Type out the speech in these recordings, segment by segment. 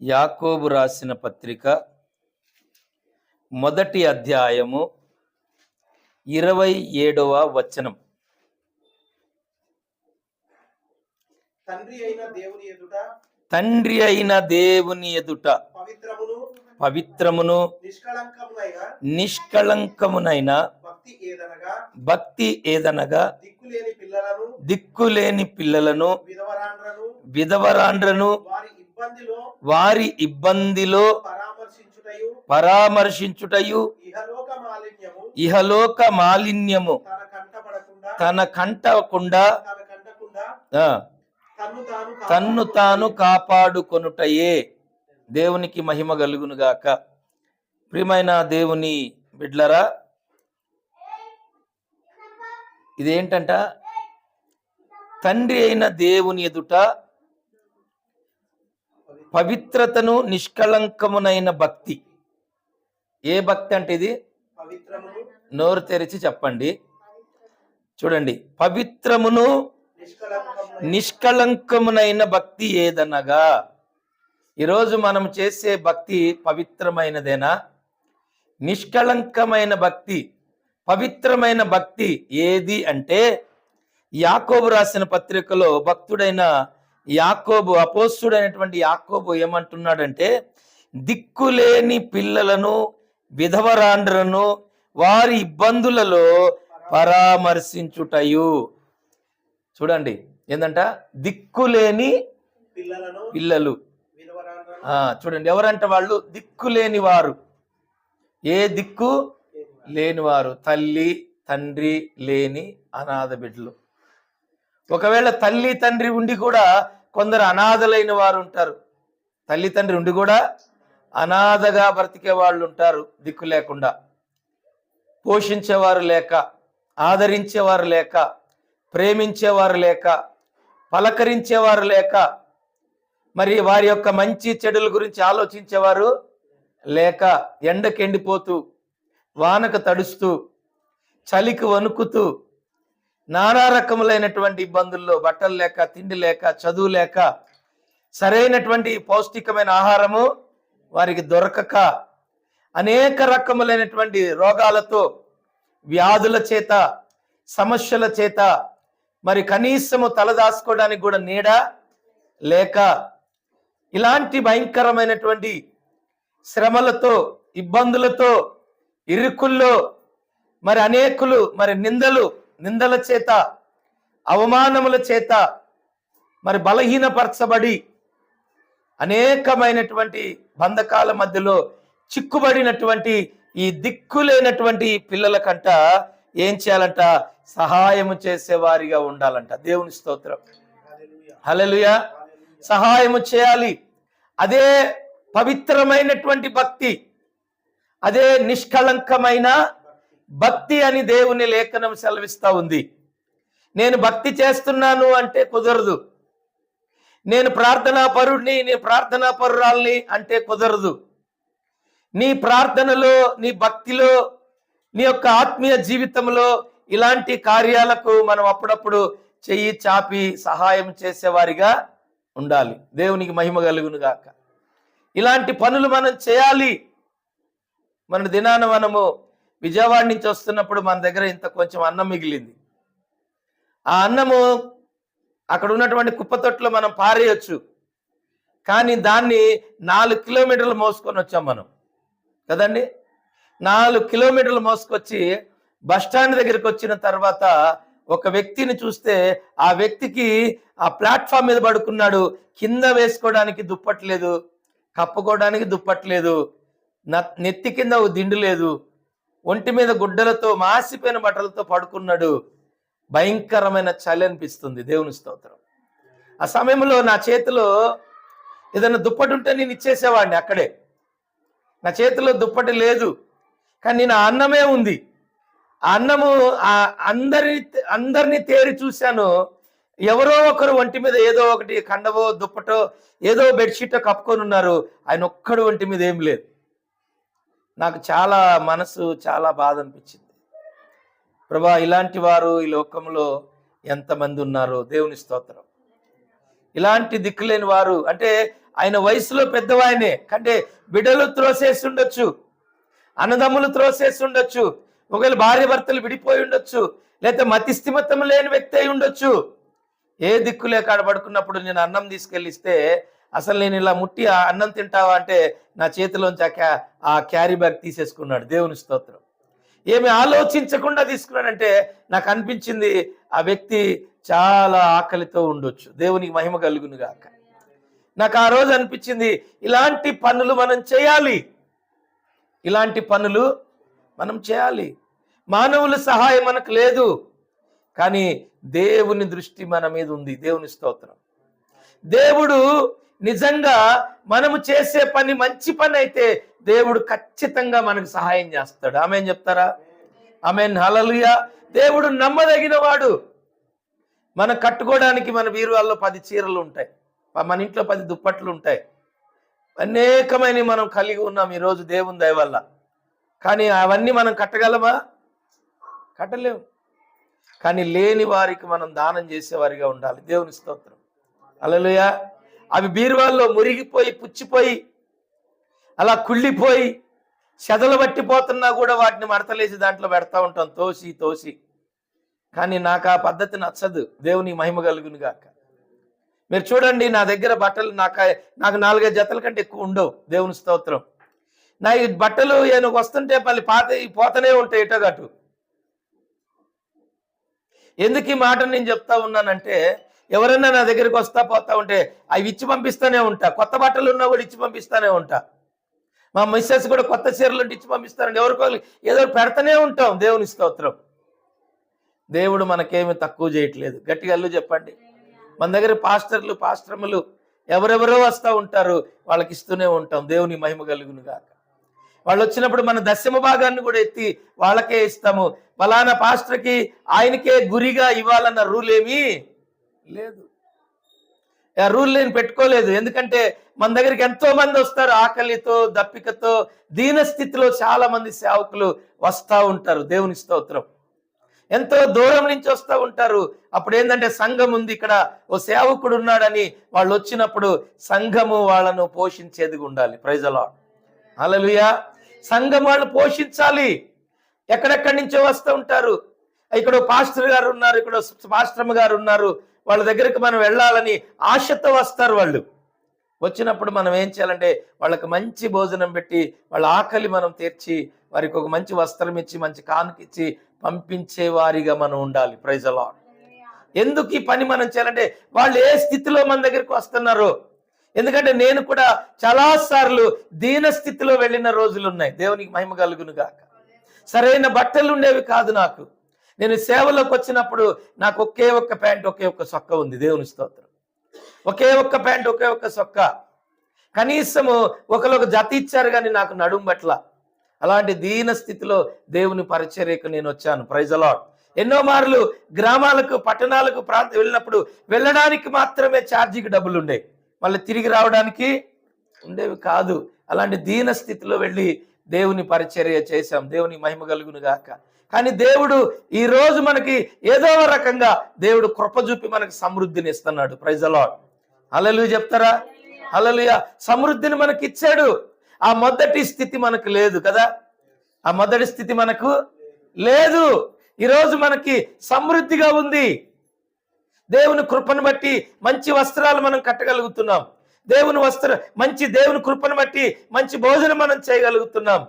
యాకోబు రాసిన పత్రిక మొదటి అధ్యాయము ఇరవై ఏడవ వచనం. తండ్రి అయిన దేవుని ఎదుట తండ్రి అయిన దేవుని ఎదుట పవిత్రమును పవిత్రమును నిష్కళంకమునైన భక్తి ఏదనగా దిక్కులేని పిల్లలను దిక్కులేని పిల్లలను విధవరాండ్రను విధవరాండ్రను వారి ఇబ్బందిలో పరామర్శించుటయు ఇహలోక మాలిన్యము తన కంటకుండా తన్ను తాను కాపాడుకొనుటయే. దేవునికి మహిమ కలుగునుగాక ప్రియమైన దేవుని బిడ్లరా ఇదేంటంట? తండ్రి అయిన దేవుని ఎదుట పవిత్రతను నిష్కళంకమునైన భక్తి. ఏ భక్తి అంటే ఇది? నోరు తెరిచి చెప్పండి. చూడండి. పవిత్రమును నిష్కళంకమునైన భక్తి ఏదనగా? ఈరోజు మనం చేసే భక్తి పవిత్రమైనదేనా? నిష్కళంకమైన భక్తి పవిత్రమైన భక్తి ఏది అంటే యాకోబు రాసిన పత్రికలో భక్తుడైన యాకోబు అపోస్తుడైనటువంటి యాకోబు ఏమంటున్నాడంటే దిక్కులేని పిల్లలను విధవరాండ్రను వారి ఇబ్బందులలో పరామర్శించుటయు. చూడండి ఏందంట? దిక్కులేని పిల్లలు. చూడండి ఎవరంటే వాళ్ళు? దిక్కులేని వారు ఏ దిక్కు? లేనివారు. తల్లి తండ్రి లేని అనాథ బిడ్డలు. ఒకవేళ తల్లి తండ్రి ఉండి కూడా కొందరు అనాథలైన వారు ఉంటారు తల్లి తండ్రి ఉండి కూడా అనాథగా బ్రతికే వాళ్ళు ఉంటారు దిక్కు లేకుండా. పోషించేవారు లేక ఆదరించేవారు లేక ప్రేమించేవారు లేక పలకరించేవారు లేక మరి వారి యొక్క మంచి చెడుల గురించి ఆలోచించేవారు లేక ఎండకెండిపోతూ వానకు తడుస్తూ చలికి వణుకుతూ నానా రకములైనటువంటి ఇబ్బందుల్లో బట్టలు లేక తిండి లేక చదువు లేక సరైనటువంటి పౌష్టికమైన ఆహారము వారికి దొరకక అనేక రకములైనటువంటి రోగాలతో వ్యాధుల చేత సమస్యల చేత మరి కనీసము తలదాచుకోవడానికి కూడా నీడ లేక ఇలాంటి భయంకరమైనటువంటి శ్రమలతో ఇబ్బందులతో ఇరుకుల్లో మరి అనేకులు మరి నిందలు నిందల చేత అవమానముల చేత మరి బలహీనపరచబడి అనేకమైనటువంటి బంధకాల మధ్యలో చిక్కుబడినటువంటి ఈ దిక్కులేనటువంటి పిల్లల కంట ఏం చేయాలంట? సహాయము చేసేవారిగా ఉండాలంట. దేవుని స్తోత్రం. హల్లెలూయా. సహాయము చేయాలి. అదే పవిత్రమైనటువంటి భక్తి అదే నిష్కళంకమైన భక్తి అని దేవుని లేఖనం సెలవిస్తా ఉంది. నేను భక్తి చేస్తున్నాను అంటే కుదరదు. నేను ప్రార్థనా పరుడిని నీ ప్రార్థనా పరురాల్ని అంటే కుదరదు. నీ ప్రార్థనలో నీ భక్తిలో నీ యొక్క ఆత్మీయ జీవితంలో ఇలాంటి కార్యాలకు మనం అప్పుడప్పుడు చెయ్యి చాపి సహాయం చేసేవారిగా ఉండాలి. దేవునికి మహిమ కలుగును గాక ఇలాంటి పనులు మనం చేయాలి. మన దినాన మనము విజయవాడ నుంచి వస్తున్నప్పుడు మన దగ్గర ఇంత కొంచెం అన్నం మిగిలింది. ఆ అన్నము అక్కడ ఉన్నటువంటి కుప్పతొట్లో మనం పారేయచ్చు. కానీ దాన్ని నాలుగు కిలోమీటర్లు మోసుకొని వచ్చాం మనం. కదండి? నాలుగు కిలోమీటర్లు మోసుకొచ్చి బస్ స్టాండ్ దగ్గరికి వచ్చిన తర్వాత ఒక వ్యక్తిని చూస్తే ఆ వ్యక్తికి ఆ ప్లాట్ఫామ్ మీద పడుకున్నాడు. కింద వేసుకోవడానికి దుప్పట్లేదు. కప్పుకోవడానికి దుప్పట్లేదు. న- నెత్తి కింద ఓ దిండు లేదు. ఒంటి మీద గుడ్డలతో మాసిపోయిన బట్టలతో పడుకున్నాడు. భయంకరమైన చలి అనిపిస్తుంది. దేవుని స్తోత్రం. ఆ సమయంలో నా చేతిలో ఏదైనా దుప్పటి ఉంటే నేను ఇచ్చేసేవాడిని అక్కడే. నా చేతిలో దుప్పటి లేదు. కానీ నేను ఆ అన్నమే ఉంది. ఆ అన్నము ఆ అందరి అందరినీ తేరి చూశాను. ఎవరో ఒకరు ఒంటి మీద ఏదో ఒకటి కండవో దుప్పటో ఏదో బెడ్షీటో కప్పుకొని ఉన్నారు. ఆయన ఒక్కడు ఒంటి మీద ఏం లేదు. నాకు చాలా మనసు చాలా బాధ అనిపించింది ప్రభా ఇలాంటి వారు ఈ లోకంలో ఎంతమంది ఉన్నారో దేవుని స్తోత్రం. ఇలాంటి దిక్కులేని వారు అంటే ఆయన వయసులో పెద్దవాయనే అంటే బిడ్డలు త్రోసేసి ఉండొచ్చు అన్నదమ్ములు త్రోసేసి ఉండొచ్చు ఒకవేళ భార్య భర్తలు విడిపోయి ఉండొచ్చు లేకపోతే మతిస్థిమతం లేని వ్యక్తి అయి ఉండొచ్చు. ఏ దిక్కు లేక పడుకున్నప్పుడు నేను అన్నం తీసుకెళ్ళిస్తే అసలు నేను ఇలా ముట్టి ఆ అన్నం తింటావా అంటే నా చేతిలోంచి ఆ ఆ క్యారీ బ్యాగ్ తీసేసుకున్నాడు. దేవుని స్తోత్రం. ఏమి ఆలోచించకుండా తీసుకున్నాడంటే నాకు అనిపించింది ఆ వ్యక్తి చాలా ఆకలితో ఉండొచ్చు. దేవునికి మహిమ కలుగును గాక. నాకు ఆ రోజు అనిపించింది ఇలాంటి పనులు మనం చేయాలి. ఇలాంటి పనులు మనం చేయాలి. మానవుల సహాయం మనకు లేదు. కానీ దేవుని దృష్టి మన మీద ఉంది. దేవుని స్తోత్రం. దేవుడు నిజంగా మనము చేసే పని మంచి పని అయితే దేవుడు ఖచ్చితంగా మనకు సహాయం చేస్తాడు. ఆమె చెప్తారా? ఆమె హలలుయ దేవుడు నమ్మదగిన వాడు మనం కట్టుకోవడానికి మన బీరువాల్లో పది చీరలు ఉంటాయి. మన ఇంట్లో పది దుప్పట్లు ఉంటాయి. అనేకమైన మనం కలిగి ఉన్నాం ఈరోజు దేవుని దయ వల్ల. కానీ అవన్నీ మనం కట్టగలమా? కట్టలేము. కానీ లేని వారికి మనం దానం చేసేవారిగా ఉండాలి. దేవుని స్తోత్రం. అలలుయ అవి బీరువాల్లో మురిగిపోయి పుచ్చిపోయి అలా కుళ్ళిపోయి చెదలు పట్టిపోతున్నా కూడా వాటిని మడతలేసి దాంట్లో పెడతా ఉంటాం. తోసి తోసి. కానీ నాకు ఆ పద్ధతి నచ్చదు. దేవుని మహిమ కలుగును గాక. మీరు చూడండి నా దగ్గర బట్టలు నాకు నాకు నాలుగైదు జతల కంటే ఎక్కువ ఉండవు. దేవుని స్తోత్రం. నా ఈ బట్టలు నేను వస్తుంటే మళ్ళీ పాత పోతనే ఉంటాయి ఇటోగటు ఎందుకు ఈ మాట నేను చెప్తా ఉన్నానంటే ఎవరన్నా నా దగ్గరికి వస్తా పోతా ఉంటే అవి ఇచ్చి పంపిస్తానే ఉంటా. కొత్త బట్టలు ఉన్నా కూడా ఇచ్చి పంపిస్తానే ఉంటా. మా మిస్సెస్ కూడా కొత్త చీరలు ఉంటే ఇచ్చి పంపిస్తారండి. ఎవరికో ఏదో పెడతానే ఉంటాం. దేవుని స్తోత్రం. దేవుడు మనకేమి తక్కువ చేయట్లేదు. గట్టిగా అల్లు చెప్పండి. మన దగ్గర పాస్టర్లు పాస్ట్రములు ఎవరెవరో వస్తూ ఉంటారు. వాళ్ళకి ఇస్తూనే ఉంటాం. దేవుని మహిమ కలుగును గాక. వాళ్ళు వచ్చినప్పుడు మన దశమ భాగాన్ని కూడా ఎత్తి వాళ్ళకే ఇస్తాము. ఫలానా పాస్టర్కి ఆయనకే గురిగా ఇవ్వాలన్న రూల్ లేదు. రూల్ నేను పెట్టుకోలేదు. ఎందుకంటే మన దగ్గరికి ఎంతో మంది వస్తారు. ఆకలితో దప్పికతో దీన స్థితిలో చాలా మంది సేవకులు వస్తూ ఉంటారు. దేవుని స్తోత్రం. ఎంతో దూరం నుంచి వస్తూ ఉంటారు. అప్పుడు ఏంటంటే సంఘం ఉంది ఇక్కడ. ఓ సేవకుడు ఉన్నాడని వాళ్ళు వచ్చినప్పుడు సంఘము వాళ్ళను పోషించేది ఉండాలి. ప్రైజలా అలలుయా సంఘం వాళ్ళు పోషించాలి. ఎక్కడెక్కడి నుంచో వస్తూ ఉంటారు. ఇక్కడ పాస్టర్ గారు ఉన్నారు. ఇక్కడ పాస్టర్ గారు ఉన్నారు. వాళ్ళ దగ్గరికి మనం వెళ్ళాలని ఆశతో వస్తారు వాళ్ళు. వచ్చినప్పుడు మనం ఏం చేయాలంటే వాళ్ళకి మంచి భోజనం పెట్టి వాళ్ళ ఆకలి మనం తీర్చి వారికి ఒక మంచి వస్త్రం ఇచ్చి మంచి కానుకిచ్చి పంపించే వారిగా మనం ఉండాలి. ప్రైజ్ అలా ఎందుకు ఈ పని మనం చేయాలంటే వాళ్ళు ఏ స్థితిలో మన దగ్గరికి వస్తున్నారు. ఎందుకంటే నేను కూడా చాలా సార్లు దీన స్థితిలో వెళ్ళిన రోజులు ఉన్నాయి. దేవునికి మహిమ కలుగును గాక. సరైన బట్టలు ఉండేవి కాదు నాకు. నేను సేవలోకి వచ్చినప్పుడు నాకు ఒకే ఒక్క ప్యాంట్ ఒకే ఒక్క సొక్క ఉంది. దేవుని స్తోత్రం. ఒకే ఒక్క ప్యాంట్ ఒకే ఒక్క సొక్క. కనీసము ఒకరు జత ఇచ్చారు కానీ నాకు నడుం పట్ల. అలాంటి దీన స్థితిలో దేవుని పరిచర్యకు నేను వచ్చాను. ప్రైజ్ అలాట్ ఎన్నో మార్లు గ్రామాలకు పట్టణాలకు ప్రాంతం వెళ్ళినప్పుడు వెళ్ళడానికి మాత్రమే ఛార్జీకి డబ్బులు ఉండేవి మళ్ళీ తిరిగి రావడానికి ఉండేవి కాదు. అలాంటి దీన స్థితిలో వెళ్ళి దేవుని పరిచర్య చేశాం. దేవుని మహిమ కలుగును గాక కానీ దేవుడు ఈ రోజు మనకి ఏదో రకంగా దేవుడు కృప చూపి మనకి సమృద్ధిని ఇస్తున్నాడు. ప్రైజ్ అలాడ్ అలలు చెప్తారా? అలలుయ సమృద్ధిని మనకి ఇచ్చాడు. ఆ మొదటి స్థితి మనకు లేదు కదా? ఆ మొదటి స్థితి మనకు లేదు. ఈరోజు మనకి సమృద్ధిగా ఉంది. దేవుని కృపను బట్టి మంచి వస్త్రాలు మనం కట్టగలుగుతున్నాం. దేవుని వస్త్ర మంచి దేవుని కృపను బట్టి మంచి భోజనం మనం చేయగలుగుతున్నాం.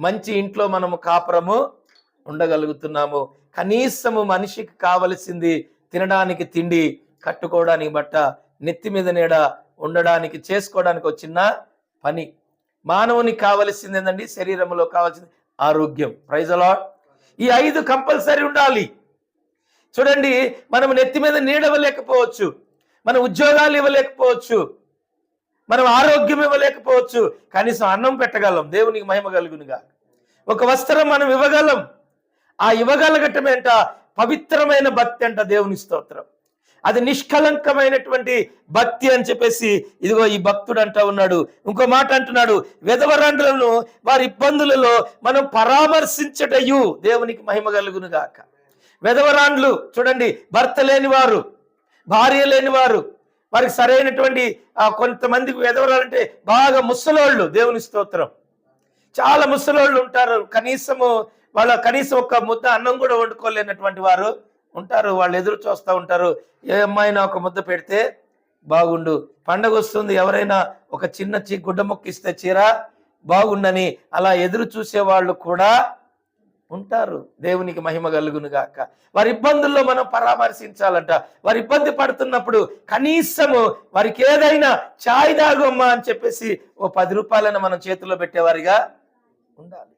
మంచి ఇంట్లో మనము కాపురము ఉండగలుగుతున్నాము. కనీసము మనిషికి కావలసింది తినడానికి తిండి కట్టుకోవడానికి బట్ట నెత్తి మీద నీడ ఉండడానికి చేసుకోవడానికి వచ్చిన పని. మానవునికి కావలసింది ఏంటండి శరీరంలో కావాల్సింది ఆరోగ్యం. ప్రైజ్ అలాట్ ఈ ఐదు కంపల్సరీ ఉండాలి. చూడండి మనం నెత్తి మీద నీడ ఇవ్వలేకపోవచ్చు. మన ఉద్యోగాలు ఇవ్వలేకపోవచ్చు. మనం ఆరోగ్యం ఇవ్వలేకపోవచ్చు. కనీసం అన్నం పెట్టగలం. దేవునికి మహిమ కలుగునుగా ఒక వస్త్రం మనం ఇవ్వగలం. ఇవ్వగలగటం ఏంట పవిత్రమైన భక్తి అంట దేవుని స్తోత్రం. అది నిష్కలంకమైనటువంటి భక్తి అని చెప్పేసి ఇదిగో ఈ భక్తుడు అంటా ఉన్నాడు. ఇంకో మాట అంటున్నాడు. విధవరండ్లను వారి ఇబ్బందులలో మనం పరామర్శించటయు దేవునికి మహిమ కలుగును గాక విధవరాండ్లు చూడండి భర్త లేనివారు భార్య లేనివారు వారికి సరైనటువంటి ఆ, కొంతమందికి విధవరాలంటే బాగా ముసలోళ్ళు దేవుని స్తోత్రం. చాలా ముసలోళ్ళు ఉంటారు. కనీసము వాళ్ళ కనీసం ఒక ముద్ద అన్నం కూడా వండుకోలేనటువంటి వారు ఉంటారు. వాళ్ళు ఎదురు చూస్తూ ఉంటారు. ఏ అమ్మాయినా ఒక ముద్ద పెడితే బాగుండు. పండగ వస్తుంది. ఎవరైనా ఒక చిన్న చీ గుడ్డ మొక్క ఇస్తే చీర బాగుండని అలా ఎదురు చూసే వాళ్ళు కూడా ఉంటారు. దేవునికి మహిమ కలుగును గాక. వారి ఇబ్బందుల్లో మనం పరామర్శించాలంట. వారి ఇబ్బంది పడుతున్నప్పుడు కనీసము వారికి ఏదైనా ఛాయ్ తాగమ్మా అని చెప్పేసి ఓ పది రూపాయలను మనం చేతిలో పెట్టేవారిగా ఉండాలి.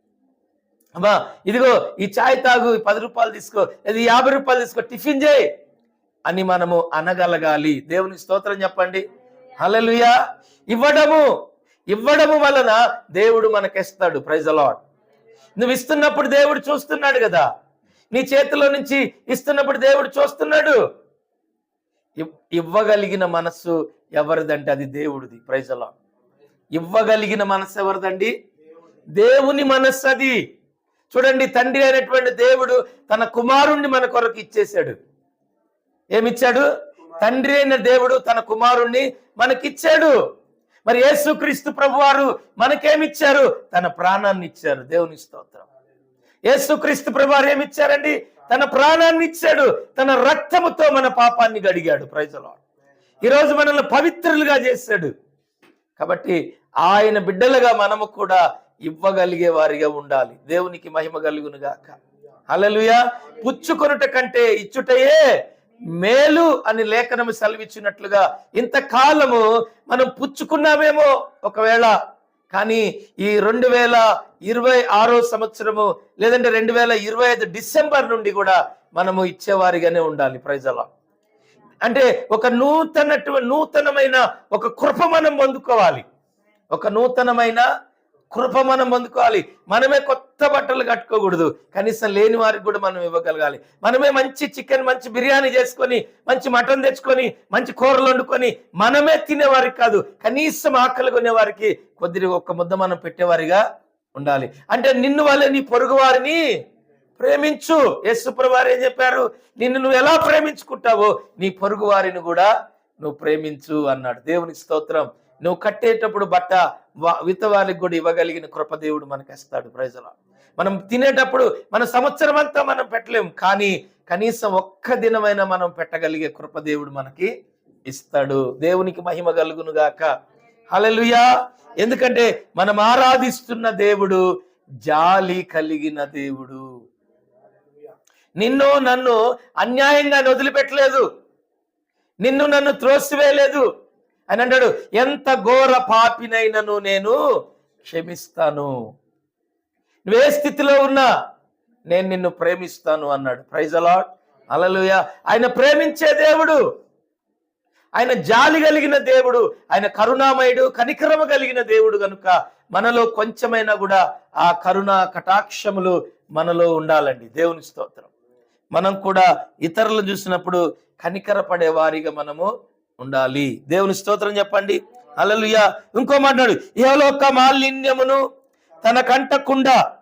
అమ్మా ఇదిగో ఈ చాయ్ తాగు పది రూపాయలు తీసుకో ఇది యాభై రూపాయలు తీసుకో టిఫిన్ చేయి అని మనము అనగలగాలి. దేవుని స్తోత్రం చెప్పండి. హలలుయా ఇవ్వడము ఇవ్వడము వలన దేవుడు మనకిస్తాడు. ప్రైజ్ అలాడ్ నువ్వు ఇస్తున్నప్పుడు దేవుడు చూస్తున్నాడు కదా. నీ చేతిలో నుంచి ఇస్తున్నప్పుడు దేవుడు చూస్తున్నాడు. ఇవ్- ఇవ్వగలిగిన మనస్సు ఎవరిదంటే అది దేవుడిది. ప్రైజ్ అలాడ్ ఇవ్వగలిగిన మనస్సు ఎవరిదండి? దేవుని మనస్సు అది. చూడండి తండ్రి అయినటువంటి దేవుడు తన కుమారుణ్ణి మన కొరకు ఇచ్చేశాడు. ఏమిచ్చాడు? తండ్రి అయిన దేవుడు తన కుమారుణ్ణి మనకిచ్చాడు. మరి యేసుక్రీస్తు ప్రభువారు మనకేమిచ్చారు? తన ప్రాణాన్ని ఇచ్చారు. దేవుని స్తోత్రం. యేసుక్రీస్తు ప్రభువారు ఏమిచ్చారండి? తన ప్రాణాన్ని ఇచ్చాడు. తన రక్తముతో మన పాపాన్ని గడిగాడు. ప్రజలో ఈరోజు మనల్ని పవిత్రులుగా చేశాడు. కాబట్టి ఆయన బిడ్డలుగా మనము కూడా ఇవ్వగలిగే వారిగా ఉండాలి. దేవునికి మహిమ కలుగును గాక. అలలుయ పుచ్చుకొనుట కంటే ఇచ్చుటయే మేలు అని లేఖనము సెలవిచ్చినట్లుగా ఇంతకాలము మనం పుచ్చుకున్నామేమో ఒకవేళ. కానీ ఈ రెండు వేల ఇరవై ఆరో సంవత్సరము లేదంటే రెండు వేల ఇరవై ఐదు డిసెంబర్ నుండి కూడా మనము ఇచ్చేవారిగానే ఉండాలి ప్రజల. అంటే ఒక నూతనటువంటి నూతనమైన ఒక కృప మనం పొందుకోవాలి ఒక నూతనమైన కృప మనం పొందుకోవాలి. మనమే కొత్త బట్టలు కట్టుకోకూడదు. కనీసం లేని వారికి కూడా మనం ఇవ్వగలగాలి. మనమే మంచి చికెన్ మంచి బిర్యానీ చేసుకొని మంచి మటన్ తెచ్చుకొని మంచి కూరలు వండుకొని మనమే తినేవారికి కాదు కనీసం ఆకలి కొనేవారికి కొద్దిగా ఒక్క ముద్ద మనం పెట్టేవారిగా ఉండాలి. అంటే నిన్ను వల్ల నీ పొరుగు వారిని ప్రేమించు. యేసుప్రభువారు ఏం చెప్పారు? నిన్ను నువ్వు ఎలా ప్రేమించుకుంటావో నీ పొరుగు వారిని కూడా నువ్వు ప్రేమించు అన్నాడు. దేవుని స్తోత్రం. నువ్వు కట్టేటప్పుడు బట్ట వా- విత్తవారికి కూడా ఇవ్వగలిగిన కృపదేవుడు మనకి ఇస్తాడు ప్రజల మనం తినేటప్పుడు మన సంవత్సరం అంతా మనం పెట్టలేం. కానీ కనీసం ఒక్క దినమైన మనం పెట్టగలిగే కృపదేవుడు మనకి ఇస్తాడు. దేవునికి మహిమ కలుగును గాక. హలలుయా ఎందుకంటే మనం ఆరాధిస్తున్న దేవుడు జాలి కలిగిన దేవుడు. నిన్ను నన్ను అన్యాయంగా వదిలిపెట్టలేదు. నిన్ను నన్ను త్రోసివేయలేదు. అని అంటాడు ఎంత ఘోర పాపినైనను నేను క్షమిస్తాను. నువ్వే స్థితిలో ఉన్నా నేను నిన్ను ప్రేమిస్తాను అన్నాడు. ప్రైజ్ అలాట్ అలలుయ ఆయన ప్రేమించే దేవుడు ఆయన జాలి కలిగిన దేవుడు ఆయన కరుణామయుడు కనికరమ కలిగిన దేవుడు కనుక మనలో కొంచెమైనా కూడా ఆ కరుణ కటాక్షములు మనలో ఉండాలండి. దేవుని స్తోత్రం. మనం కూడా ఇతరులు చూసినప్పుడు కనికర పడే వారిగా మనము ఉండాలి. దేవుని స్తోత్రం చెప్పండి. అలలుయ ఇంకో మాట్లాడు ఏలోక మాలిన్యమును తన కంటకుండా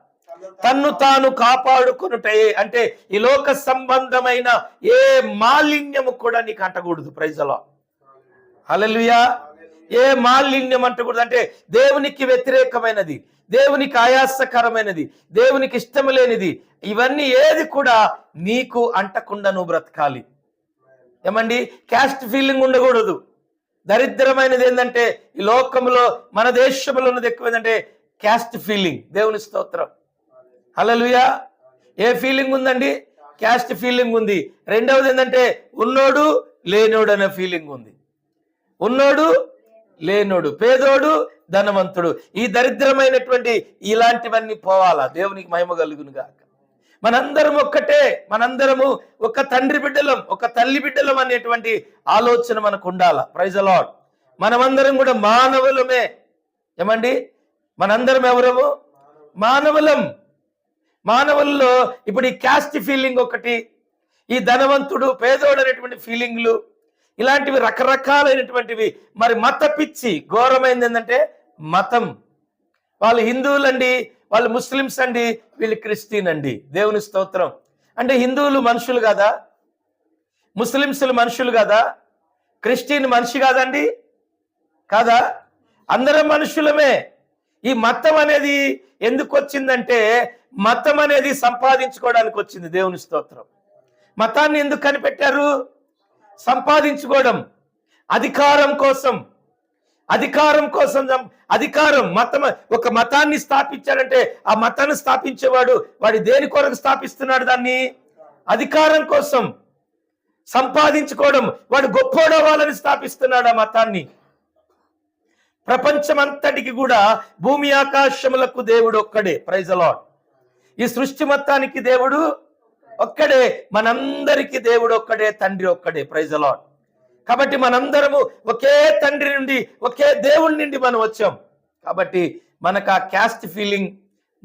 తన్ను తాను కాపాడుకునుటే. అంటే ఈ లోక సంబంధమైన ఏ మాలిన్యము కూడా నీకు అంటకూడదు. ప్రైజలో అలలుయా ఏ మాలిన్యం అంటకూడదు. అంటే దేవునికి వ్యతిరేకమైనది. దేవునికి ఆయాసకరమైనది. దేవునికి ఇష్టం లేనిది. ఇవన్నీ ఏది కూడా నీకు అంటకుండా నువ్వు బ్రతకాలి. ఏమండి? క్యాస్ట్ ఫీలింగ్ ఉండకూడదు. దరిద్రమైనది ఏంటంటే ఈ లోకంలో మన దేశంలో ఉన్నది ఎక్కువ ఏంటంటే క్యాస్ట్ ఫీలింగ్ దేవుని స్తోత్రం. హల్లెలూయా ఏ ఫీలింగ్ ఉందండి? క్యాస్ట్ ఫీలింగ్ ఉంది. రెండవది ఏంటంటే ఉన్నోడు లేనోడు అనే ఫీలింగ్ ఉంది. ఉన్నోడు లేనోడు పేదోడు ధనవంతుడు. ఈ దరిద్రమైనటువంటి ఇలాంటివన్నీ పోవాలా? దేవునికి మహిమ కలుగునుగాక. మనందరం ఒక్కటే మనందరము ఒక తండ్రి బిడ్డలం ఒక తల్లి బిడ్డలం అనేటువంటి ఆలోచన మనకు ఉండాల. ప్రైజ్ అలాడ్ మనమందరం కూడా మానవులమే. ఏమండి? మనందరం ఎవరము? మానవులం. మానవుల్లో ఇప్పుడు ఈ క్యాస్ట్ ఫీలింగ్ ఒకటి ఈ ధనవంతుడు పేదోడు అనేటువంటి ఫీలింగ్లు ఇలాంటివి రకరకాలైనటువంటివి. మరి మత పిచ్చి ఘోరమైంది ఏంటంటే మతం. వాళ్ళు హిందువులండి వాళ్ళు ముస్లిమ్స్ అండి వీళ్ళు క్రిస్టియన్ అండి. దేవుని స్తోత్రం. అంటే హిందువులు మనుషులు కదా? ముస్లిమ్స్లు మనుషులు కదా? క్రిస్టియన్ మనిషి కాదండి? కాదా? అందరం మనుషులమే. ఈ మతం అనేది ఎందుకు వచ్చిందంటే మతం అనేది సంపాదించుకోవడానికి వచ్చింది దేవుని స్తోత్రం. మతాన్ని ఎందుకు కనిపెట్టారు? సంపాదించుకోవడం అధికారం కోసం. అధికారం కోసం అధికారం మతం ఒక మతాన్ని స్థాపించాడంటే ఆ మతాన్ని స్థాపించేవాడు వాడి దేని కొరకు స్థాపిస్తున్నాడు దాన్ని? అధికారం కోసం. సంపాదించుకోవడం. వాడు గొప్పోడవాలని స్థాపిస్తున్నాడు ఆ మతాన్ని. ప్రపంచమంతటికి కూడా భూమి ఆకాశములకు దేవుడు ఒక్కడే. ప్రైజ్ ఈ సృష్టి మొత్తానికి దేవుడు ఒక్కడే. మనందరికీ దేవుడు ఒక్కడే తండ్రి ఒక్కడే. ప్రైజలాడ్ కాబట్టి మనందరము ఒకే తండ్రి నుండి ఒకే దేవుడి నుండి మనం వచ్చాం. కాబట్టి మనకు ఆ క్యాస్ట్ ఫీలింగ్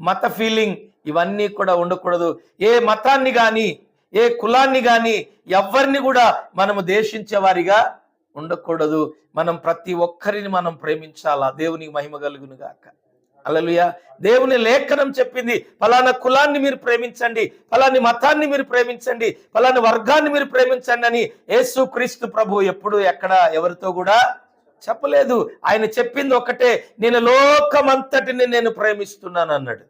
మత ఫీలింగ్ ఇవన్నీ కూడా ఉండకూడదు. ఏ మతాన్ని కానీ ఏ కులాన్ని కానీ ఎవరిని కూడా మనము దేశించే వారిగా ఉండకూడదు. మనం ప్రతి ఒక్కరిని మనం ప్రేమించాలా? దేవునికి మహిమ కలుగును గాక అలలుయ దేవుని లేఖనం చెప్పింది ఫలానా కులాన్ని మీరు ప్రేమించండి ఫలాని మతాన్ని మీరు ప్రేమించండి ఫలాని వర్గాన్ని మీరు ప్రేమించండి అని యేసు క్రీస్తు ప్రభు ఎప్పుడు ఎక్కడ ఎవరితో కూడా చెప్పలేదు. ఆయన చెప్పింది ఒకటే నేను లోకమంతటిని నేను ప్రేమిస్తున్నాను అన్నాడు.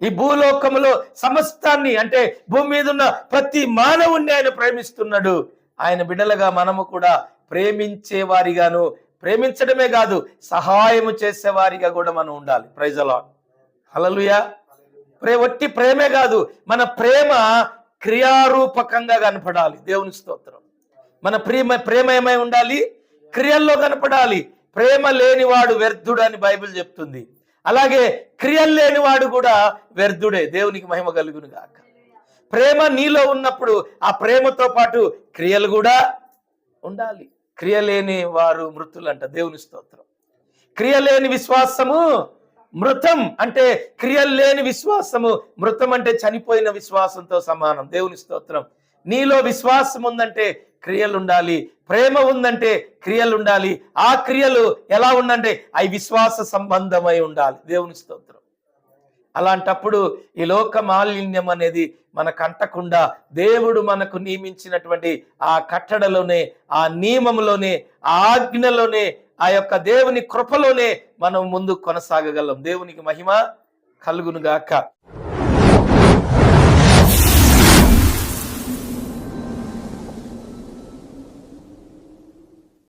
ఈ భూలోకములో సమస్తాన్ని అంటే భూమి మీద ఉన్న ప్రతి మానవుణ్ణి ఆయన ప్రేమిస్తున్నాడు. ఆయన బిడ్డలుగా మనము కూడా ప్రేమించే వారిగాను ప్రేమించడమే కాదు సహాయము చేసేవారిగా కూడా మనం ఉండాలి. ప్రైజ్ అలా హలలుయా ప్రే ఒట్టి ప్రేమే కాదు మన ప్రేమ క్రియారూపకంగా కనపడాలి. దేవుని స్తోత్రం. మన ప్రేమ ప్రేమ ఏమై ఉండాలి క్రియల్లో కనపడాలి. ప్రేమ లేనివాడు వ్యర్థుడు అని బైబిల్ చెప్తుంది. అలాగే క్రియలు లేనివాడు కూడా వ్యర్థుడే. దేవునికి మహిమ కలుగును గాక. ప్రేమ నీలో ఉన్నప్పుడు ఆ ప్రేమతో పాటు క్రియలు కూడా ఉండాలి. క్రియ లేని వారు మృతులంట. దేవుని స్తోత్రం. క్రియలేని విశ్వాసము మృతం అంటే క్రియలు లేని విశ్వాసము. మృతం అంటే చనిపోయిన విశ్వాసంతో సమానం. దేవుని స్తోత్రం. నీలో విశ్వాసం ఉందంటే క్రియలు ఉండాలి ప్రేమ ఉందంటే క్రియలు ఉండాలి ఆ క్రియలు ఎలా ఉందంటే అవి విశ్వాస సంబంధమై ఉండాలి. దేవుని స్తోత్రం. అలాంటప్పుడు ఈ లోక మాలిన్యం అనేది మనకంటకుండా దేవుడు మనకు నియమించినటువంటి ఆ కట్టడలోనే ఆ నియమంలోనే ఆ ఆజ్ఞలోనే ఆ యొక్క దేవుని కృపలోనే మనం ముందు కొనసాగగలం. దేవునికి మహిమ కలుగునుగాక.